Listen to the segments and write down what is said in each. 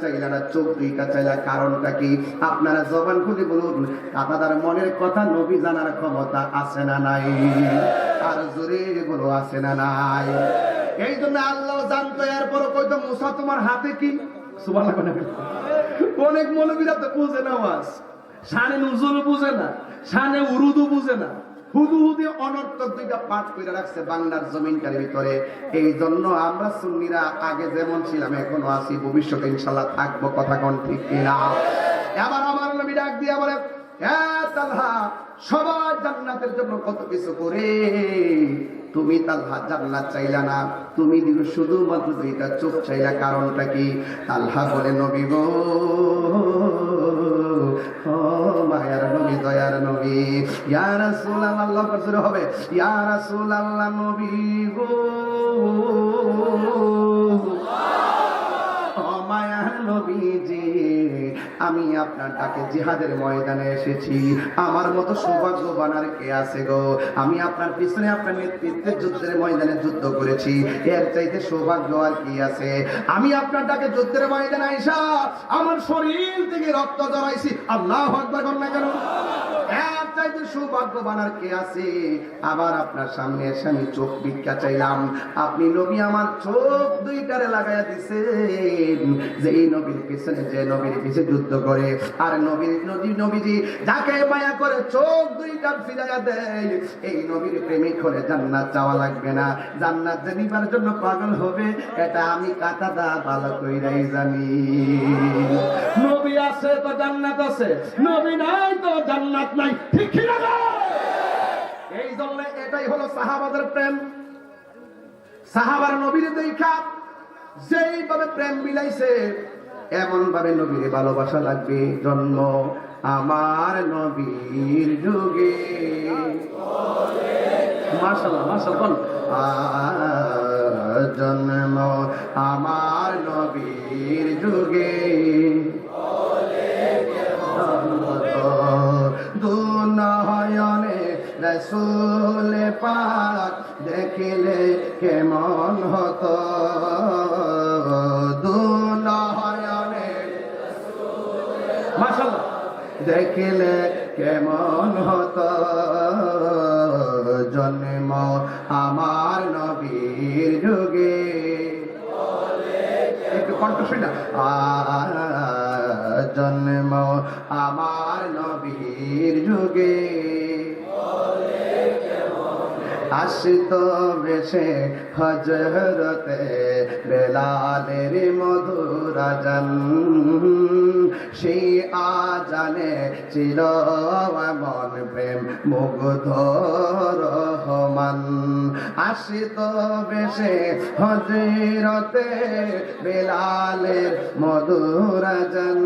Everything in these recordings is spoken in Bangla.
চাইলা চোখ দুইটা চাইলা, কারণটা কি? আপনারা জবান খুলে বলুন, আপনাদের মনের কথা নবী জানার ক্ষমতা আছে না নাই? আর জোরে বলো, আছে না নাই? এই জন্য আল্লাহ জানতো এরপর কইতো, মুসা, তোমার হাতে কি? অনেক মৌলবীরা তো বুঝে না ওয়াজ শানে নুজুল বুঝে না, শানে উরুদু বুঝে না। হুদু হুদি অনর্থক দুইটা পাঠ করে রাখছে বাংলার জমিনকার ভিতরে। এই জন্য আমরা সুন্নিরা আগে যেমন ছিলাম, এখনও আছি, ভবিষ্যতে ইনশাল্লাহ থাকব, কথা কোন ঠিক কিনা? এবার আমার নবী ডাক দিয়ে বলে সবার জান্নাতের জন্য কত কিছু করে? তুমি তালহা জান্নাত চাইলা না, তুমি দিল শুধুমাত্র দুইটা চোখ চাইলা, কারণটা কি? তালহা বলে, নবী গো ও মায়ার নবী, দয়ার নবী। ইয়া রাসূলুল্লাহ, আল্লাহ কাছে হবে। ইয়া রাসূলুল্লাহ, নবী গো। ও মায়ার নবীজি আমি আপনার ডাকে জিহাদের ময়দানে এসেছি। আমার মতো সৌভাগ্যবান আর কে আছে গো? আমি আপনার পিছনে আপনার নেতৃত্বের যুদ্ধের ময়দানে যুদ্ধ করেছি। এর চাইতে সৌভাগ্য আর কি আছে? আমি আপনার ডাকে যুদ্ধের ময়দানে আইসা আমার শরীর থেকে রক্ত জড়াইছি আল্লাহ একবার কর না কেন? চাইতে সৌভাগ্যবান আর কে আছে? আবার আপনার সামনে এসে আমি চোখ ভিক্ষা চাইলাম। আপনি নবী, আমার চোখ দুইটারে লাগাইয়া দিছেন। যে এই নবীর পিছনে, যে নবীর পিছে যুদ্ধ করে। আর নবীর নবী নবীজি যাকে মায়া করে চোখ দুইটা ফিরাইয়া দেয়, এই নবীর প্রেমিক হলে জান্নাত চাওয়া লাগবে না। জান্নাত যে নিবার জন্য পাগল হবে, এটা আমি কাটা দা ভালো কইরাই জানি। নবী আছে তো জান্নাত আছে, নবী নাই তো জান্নাত নাই। ঠিক কি না এই জন্য এটাই হলো সাহাবাদের প্রেম। সাহাবার নবীর দেখা, যেইভাবে প্রেম মিলাইছে এমন ভাবে নবীর ভালোবাসা লাগবে। জন্ম আমার নবীর যুগে। মাশাল্লাহ আর জন্ম আমার নবীর যুগে। দুনয়নে রসুল পাক দেখিলে কেমন হতো? দুনয়নে মাশাল্লাহ দেখিলে কেমন হতো? জন্ম আমার নবীর যুগে। একটু কণ্ঠ শুনে জন্ম আমার নবীর যুগে। আসিত বেশে হজরতে বেলালের মধুরাজন সেই আজানে ছিল মন প্রেম মুগ্ধ রহমান। আসিত বেশে হজরতে বেলালের মধুরাজন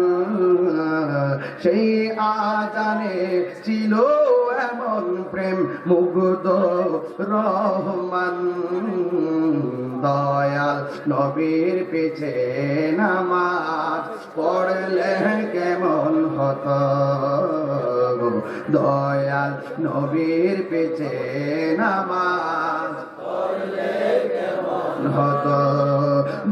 সেই আজানে ছিল এমন প্রেম মুগ্ধ রহমান। দয়াল নবীর পিছে নামাজ পড়লে কেমন হত দয়াল নবীর পিছে নামাজ হতো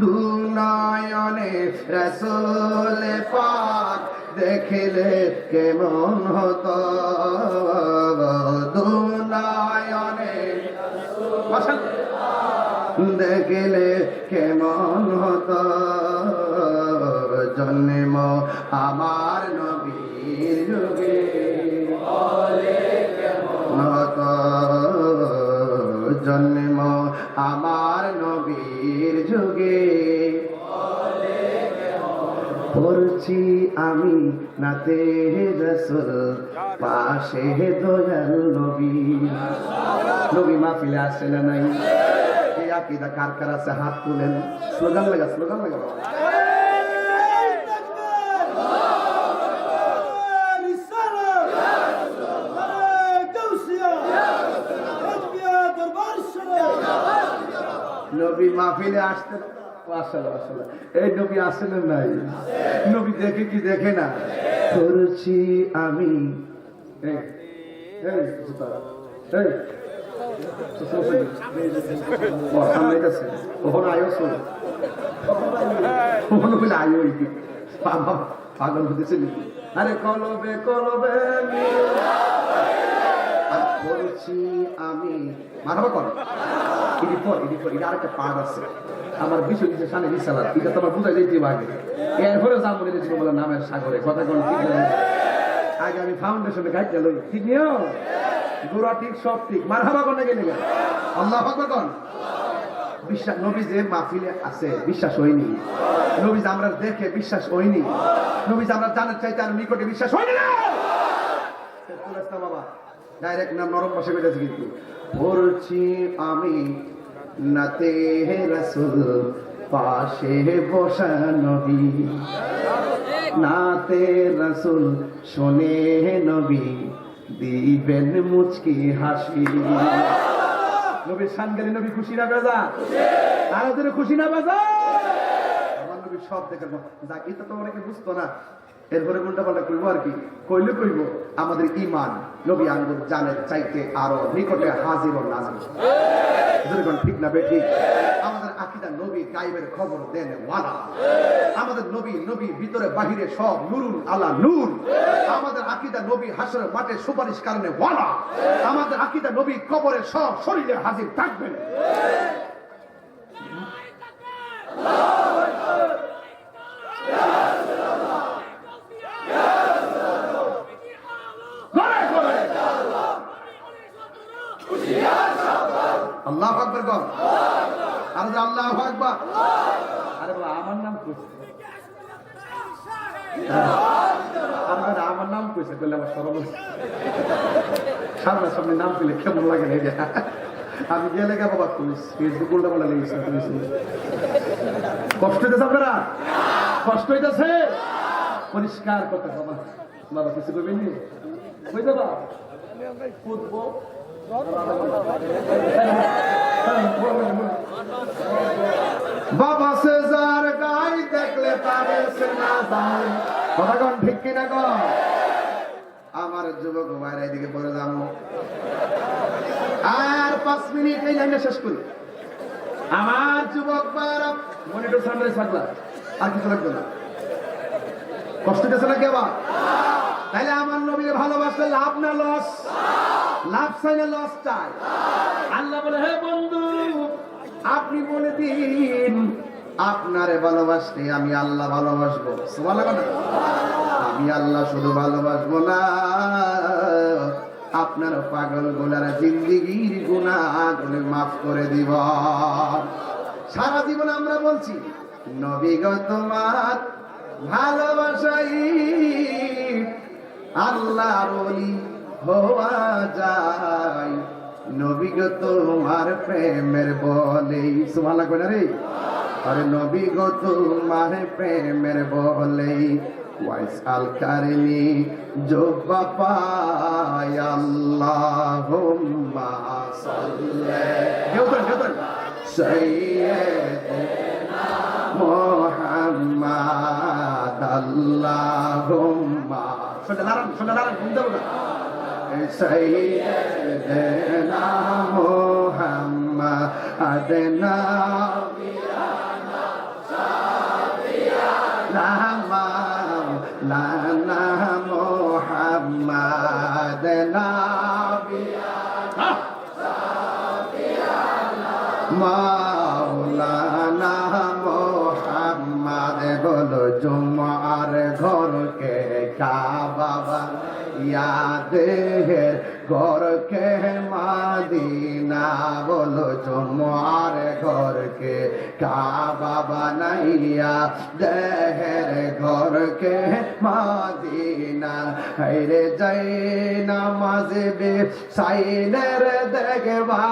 দুনয়নে রসুল পাক দেখিলে কেমন হতো? দেখিলে কেমন হতো? জন্ম আমার নবীর যুগে। হতো। জন্ম আমার নবীর যুগে। পড়ছি আমি নাতে রসুল, পাশে দয়াল নবী। নবী মাহফিলে আসে না নাই? এই আকিদা কার কার আছে? হাত তুলেন। স্লোগান লাগা স্লোগান লাগা নবী মাহফিলে আসতে এই নবী আসলে নাই? নবী দেখে কি দেখে না? করছি আমি। পাগল হতেছে আরে কলবে কলবে বলছি আমি। মারবা কর। ইডি পর ইডি পর ইডি আরেকটা পার্ট আছে। আমার বিষয় নিচে সামনে বিশালার এটা তোমার বুঝাই দিতে আগে এরপরে যা মনে দিয়েছিল বলে নামের সাগরে কথা কোন, ঠিক না আগে আমি ফাউন্ডেশনে গাইতে লই। ঠিক নিও? গোড়া ঠিক, সব ঠিক। মার হাবা কোন গেলে আল্লাহ কোন বিশ্বাস, নবী যে মাহফিলে আছে, বিশ্বাস হয়নি। নবী আমরা দেখে বিশ্বাস হয়নি। নবী আমরা জানার চাইতে আর নিকটে বিশ্বাস হয়নি না! বাবা। ডাইরেক্ট নাম নরম বসে বেড়েছে কিন্তু। পড়ছি আমি নাতে হে রসুল, পাশে বসা নবী। নাতে রসুল, শোনে নবী, দিবেন মুচকি হাসি। নবীর সানগালি নবী খুশি না বেজা? আর ওদের খুশি না বেজা? আমার নবী সব দেখে যা এটা তো অনেকে বুঝতো না। এরপরে কোনটা পাল্টা কইবো আর কি? কইলে কইব। আমাদের ইমান নবী আঙ্গুর জানের চাইতে আরও নিকটে হাজির ও নাজির ঠিক না বে ঠিক? আমাদের আকিদা নবী গাইবের খবর দেন ওয়ালা। আমাদের নবী নবী ভিতরে বাহিরে সব নুরুল আলা নূর। আমাদের আকিদা নবী হাসরের মাঠে সুপারিশ কারণে ওয়ালা। আমাদের আকিদা নবী কবরে সব শরীরে হাজির থাকবেন। করে আল্লাহ আকবর কর আর আল্লাহ আকবর। আরে বাবা আমার নাম কইছে। বাবা, আমার নাম কইছে বললে আমার হইছে। সামনে নাম পেলে কেমন লাগে? আমি গেলে গে বাবা কইস ফেসবুক উল্টা বলে লেগেছে কইস কষ্ট আপনারা? কষ্ট পরিষ্কার কথা বাবা। বাবা কিছু করবেন নি? ফুটবল? বাবা সে যার গাই দেখলে তারে সে না কথা কোন, ঠিক কিনা কন? আমার যুবক ভাইরা এদিকে পড়ে যাব আর পাঁচ মিনিট এই লাইনে শেষ করি। আমার যুবক ভাইরা মনিটর সানরাইজ থাকলা আর কিছু লাগবে না। কষ্ট দিতেছে নাকি আবার? তাহলে আমার নবীর ভালোবাসলে লাভ না, লস? লাভ চাই লস চাই। আল্লাহ বলে, হে বন্ধু, আপনি বলে দিন, আপনারে ভালোবাসলে আমি আল্লাহ ভালোবাসবো? আমি আল্লাহ শুধু ভালোবাসবো না, আপনার পাগল গোলার জিন্দিগির গুণা গুলো মাফ করে দিব। সারা জীবন আমরা বলছি নবীগত তোমার ভালোবাসাই আল্লাহ বলি হওয়া যায়। নবীগত তোমার প্রেমের বলেই। সুমালা করে রে। আরে নবীগত তোমার প্রেমের বলেই। ওয়াইস আল কারিনি জো বাপায় আল্লাহুম্মা সাল্লি। কেউ তো সাইয়্যিদিনা মুহাম্মাদ, আল্লাহুম্মা। শুনে দাঁড়ান শুনে দাঁড়ান শুনতে হবে না। سيدنا محمد نبينا سبينا مولانا محمد نبينا سبينا জুমার ঘরকে কাবা বানাইয়া, দেহের ঘরকে মাদিনা। হাইরে যাই নামাজে বে সাইনের দেখবা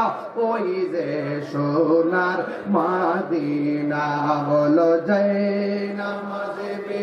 ওই যে সোনার মাদিনা। বলো যাই নামাজে বে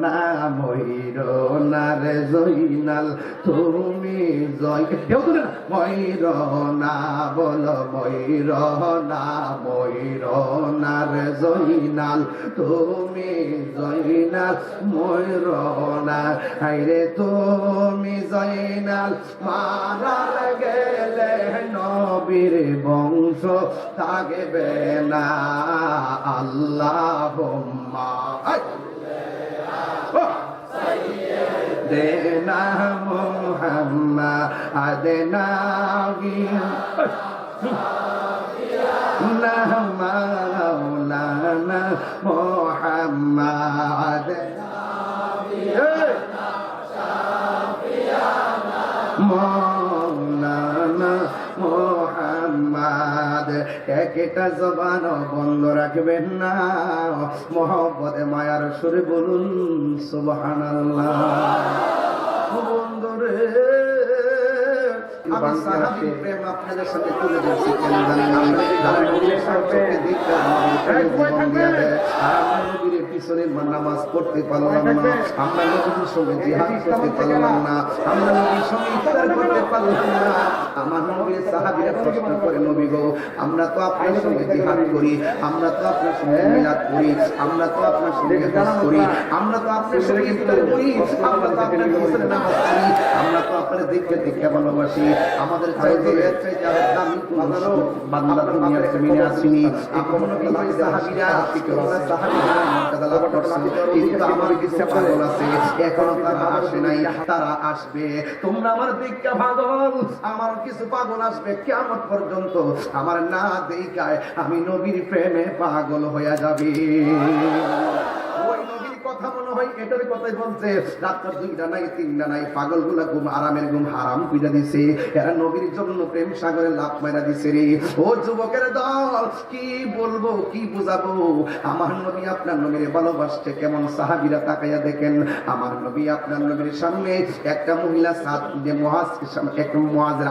ময়ূরনার জৈনাল তুমি জয়। কেউ তুলে না ময়ূরনা বলো, ময়ূরনা, ময়ূরনার জৈনাল তুমি জৈনাল ময়ূরনা। হাইরে তুমি জৈনাল মারা গেলে নবীর বংশ থাকবে না। আল্লাহ দেনা মোহাম্মদ নাবি না মাওলানা মোহাম্মদ। মৌলানা একটা জবান বন্ধ রাখবেন না। মোহব্বতে মায়ার সুরে বলুন সুবহান বন্ধুরে আমি সাহাবীর প্রেম আপনাদের সাথে তুলে ধরছি কেন জানেন আমরা যারা নবীর দেখতে আমরা নামাজ পড়তে পারলাম না, আমরা নবীর সঙ্গে জিহাদ করতে পারলাম না, আমরা নবীর সঙ্গে ইফতার করতে পারলাম না। আমার নবীর সাহাবীরা প্রশ্ন করে, নবী গো, আমরা তো আপনার সঙ্গে জিহাদ করি, আমরা তো আপনার সঙ্গে মিলাদ করি, আমরা তো আপনার সঙ্গে হজ করি, আমরা তো আপনার সঙ্গে ইফতার করি, আমরা তো আপনার পিছনে নামাজ পড়ি, আমরা তো আপনার দেখে দেখে ভালোবাসি। আমাদের চাইতে এর চাইতে আরও দামি কোনো বান্দা দুনিয়ার জমিনে আসেনি। এখন নবীর সাহাবীরা তোমরা সাহাবীরা মর্যাদা লাভ কিন্তু আমার কিছু পাগল আছে। এখনও তারা আসে নাই তারা আসবে। তোমরা আমার দীক্ষা পাগল আমার কিছু পাগল আসবে কেমন পর্যন্ত? আমার না দেখায় আমি নবীর প্রেমে পাগল হয়ে যাবে। ওই নবীর কথা কেমন সাহাবিরা তাকাইয়া দেখেন। আমার নবী আপনার নবীর সামনে একটা মহিলা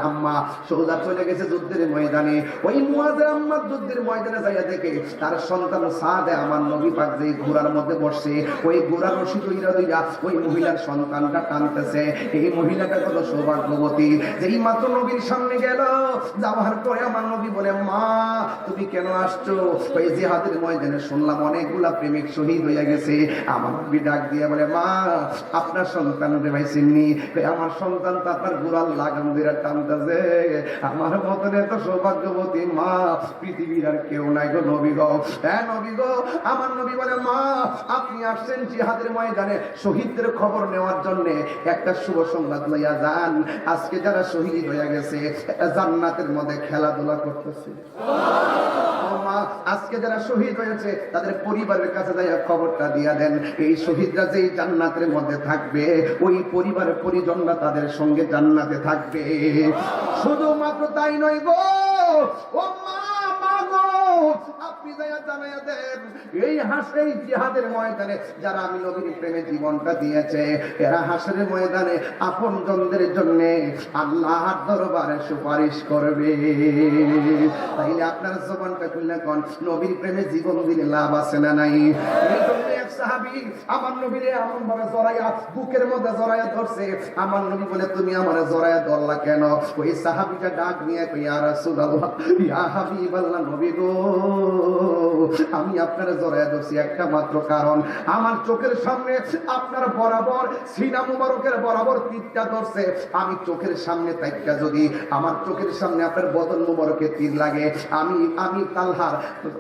আম্মা সৌদা চলে গেছে যুদ্ধের ময়দানে। ওই মহাজের আম্মা যুদ্ধের ময়দানে যাইয়া দেখে, তার সন্তান সাদে আমার নবী পাক যে ঘোড়ার মধ্যে বসে, ওই ঘোড়ার রশি দইরা ওই মহিলার সন্তানটা টানতেছে এই মহিলাটা কত সৌভাগ্যবতী। যেই মাত্র নবীর সামনে গেল, যাওয়ার পরে আমার নবী বলে, মা, তুমি কেন আসছো? ওই জিহাদের ময়দানে শুনলাম অনেকগুলা প্রেমিক শহীদ হইয়া গেছে। আমার নবী ডাক দিয়ে বলে, মা, আপনার সন্তান ভাই চিননি আমার সন্তান তো আপনার গোড়াল লাগাম দিয়ে টানতেছে। আমার মতন এত সৌভাগ্যবতী মা, পৃথিবীর আর কেউ নাই গো নবী গো। হ্যাঁ নবী গো। আমার নবী বলে, মা, আপনি আসছেন জিহাদের ময়দানে শহীদদের খবর নেওয়ার জন্য একটা শুভ সংবাদ লইয়া যান। আজকে যারা শহীদ হয়ে গেছে জান্নাতের মধ্যে খেলাধুলা করতেছে। আজকে যারা শহীদ হয়েছে, তাদের পরিবারের কাছে যাইয়া খবরটা দিয়া দেন। এই শহীদরা যেই জান্নাতের মধ্যে থাকবে, ওই পরিবারের পরিজনরা তাদের সঙ্গে জান্নাতে থাকবে। শুধুমাত্র তাই নয় গো, ও মা আপনি জানাইয়া দেন। এই হাসে এই জিহাদের ময়দানে যারা আমি নবীর প্রেমে জীবনটা দিয়েছে, এরা হাসের ময়দানে আপন জনদের জন্য আল্লাহর দরবারে সুপারিশ করবে। তাইলে আপনার জবানটা খুললে কোন? নবীর প্রেমে জীবন দিলে লাভ আছে না নাই? এই এক সাহাবী আমার নবীরে এমন ভাবে জড়াইয়া বুকের মধ্যে জড়াইয়া ধরছে। আমার নবী বলে, তুমি আমার জড়াইয়া ধরলা কেন? ওই সাহাবীটা ডাক নিয়ে কই ইয়া রাসূলুল্লাহ, ইয়া হাবিবাল্লাহ নবী গো। আমি আপনার জড়াইয়া ধরছি একটা মাত্র কারণ। আমার চোখের সামনে আপনার বরাবর সিনা মুবারকের বরাবর তীরটা ধরছে। আমি চোখের সামনে তাইকা যদি, আমার চোখের সামনে আপনার বদন মুবারকে তীর লাগে। আমি আমি তালহার,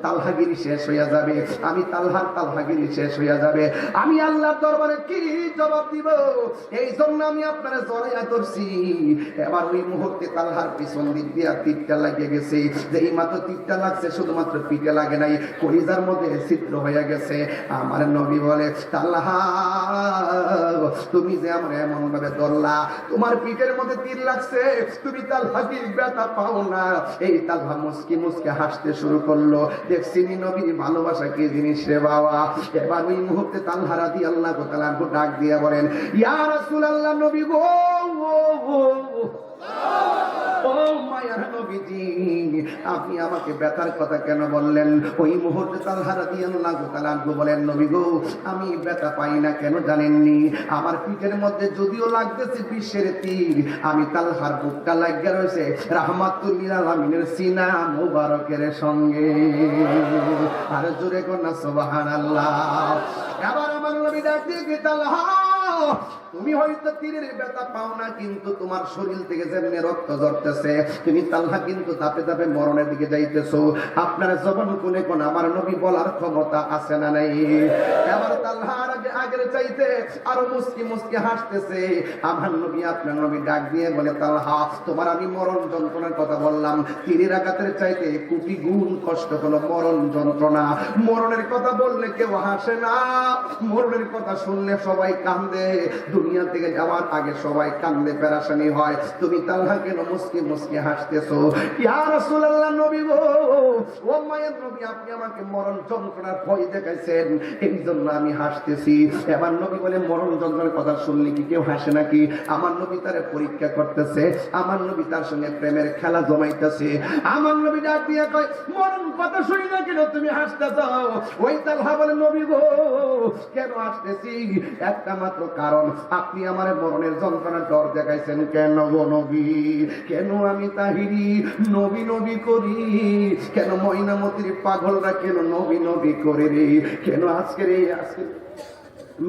তালহাগিরি শেষ হইয়া যাবে। আমি তালহার, তালহাগিরি শেষ হইয়া যাবে। আমি আল্লাহর দরবারে কি জবাব দিব? এই জন্য আমি আপনারা জড়াইয়া ধরছি। এবার ওই মুহূর্তে তালহার পিছন দিক দিয়া তীরটা লাগিয়ে গেছে। যে এই মাত্র তীরটা লাগছে, শুধুমাত্র পিঠে লাগে নাই। কলিজার মধ্যে ছিদ্র হয়ে গেছে আমার নবী বলে তাল্লাহা তুমি যে আমার এমন ভাবে ধরলা তোমার পিঠের মধ্যে তীর লাগছে তুমি তালহা কি ব্যথা পাও না এই তালহা মুসকি মুসকে হাসতে শুরু করল দেখছি নবীর ভালোবাসা কি জিনিস রে বাবা এবার ওই মুহূর্তে তালহা রাদি আল্লাহ তাআলা ডাক দিয়ে বলেন ইয়া রাসূলুল্লাহ নবী গো ও মায়ার নবীজি, আপনি আমাকে ব্যথার কথা কেন বললেন? ওই মুহূর্তে তালহারা দিয়ে আল্লাহ বলেন, নবী গো, আমি ব্যথা পাই না কেন জানেননি? আমার পিঠের মধ্যে যদিও লাগতেছে বিশ্বের তীর, আমি তালহার বুকটা লাগিয়ে রয়েছে। রাহমাতুল্লিল আলমিনের সিনা মুবারকের সঙ্গে। আর জোরে কন্যা সোবাহান আল্লাহ এবার আমার নবী ডাক দিয়ে তালহা? তুমি হয়তো তীরের ব্যথা পাও না, কিন্তু তোমার শরীর থেকে যেমনি রক্ত ঝরতেছে, তুমি তাল্লা কিন্তু তাপে তাপে মরণের দিকে যাইতেছো। আপনার জবান কোনে কোন আমার নবী বলার ক্ষমতা আছে না নাই? এবার তাল্লাহার আগে আগের চাইতে আরও মুসকি মুসকি হাসতেছে। আমার নবী আপনার নবী ডাক দিয়ে বলে তাল্লাহা তোমার আমি মরণ যন্ত্রণার কথা বললাম। তীরের আঘাতের চাইতে কোটি গুণ কষ্ট হলো মরণ যন্ত্রণা। মরণের কথা বললে কেউ হাসে না। মরণের কথা শুনলে সবাই কান্দে। দুনিয়া থেকে যাওয়ার আগে সবাই কান্দে পেরাশানি হয়। তুমি তাল্লাহ কেন মুসকি মুসকি হাসতেছো? ইয়া রাসূলুল্লাহ, নবী গো! ও মায়ের নবী, আপনি আমাকে মরণ যন্ত্রণার ভয় দেখাইছেন। এই জন্য আমি হাসতেছি। এবার নবী বলে, মরণ যন্ত্রণার কথা কি কেউ হাসে নাকি? আমার নবী তারে পরীক্ষা করতেছে। আমার নবী তার সঙ্গে প্রেমের খেলা জমাইতেছে। আমার নবী ডাক কয়, মরণ কথা শুনি না কেন তুমি হাসতেছ? ওই তালহা বলে, নবী গো, কেন আসতেছি একটা মাত্র কারণ আপনি আমার মরণের যন্ত্রণা ডর দেখাইছেন কেন গো নবী? কেন আমি তাহিরি নবী নবী করি? কেন ময়নামতির পাগলরা কেন নবী নবী করে রে? কেন আজকের এই আজকে